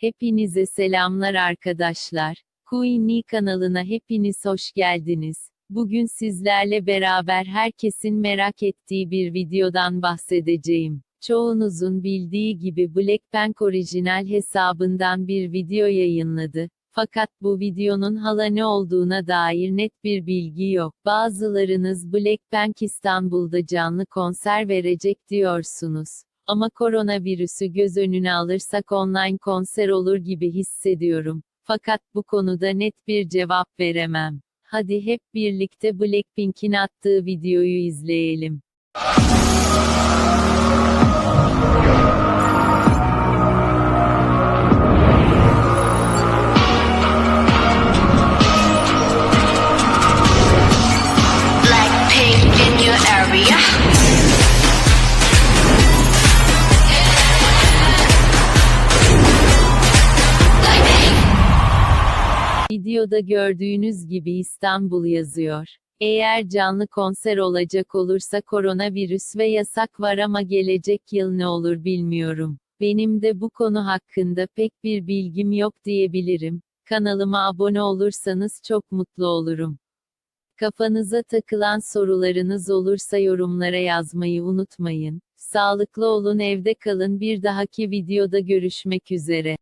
Hepinize selamlar arkadaşlar. Queenie kanalına hepiniz hoş geldiniz. Bugün sizlerle beraber herkesin merak ettiği bir videodan bahsedeceğim. Çoğunuzun bildiği gibi Blackpink orijinal hesabından bir video yayınladı. Fakat bu videonun hala ne olduğuna dair net bir bilgi yok. Bazılarınız Blackpink İstanbul'da canlı konser verecek diyorsunuz. Ama koronavirüsü göz önüne alırsak online konser olur gibi hissediyorum. Fakat bu konuda net bir cevap veremem. Hadi hep birlikte Blackpink'in attığı videoyu izleyelim. Videoda gördüğünüz gibi İstanbul yazıyor. Eğer canlı konser olacak olursa koronavirüs ve yasak var ama gelecek yıl ne olur bilmiyorum. Benim de bu konu hakkında pek bir bilgim yok diyebilirim. Kanalıma abone olursanız çok mutlu olurum. Kafanıza takılan sorularınız olursa yorumlara yazmayı unutmayın. Sağlıklı olun evde kalın bir dahaki videoda görüşmek üzere.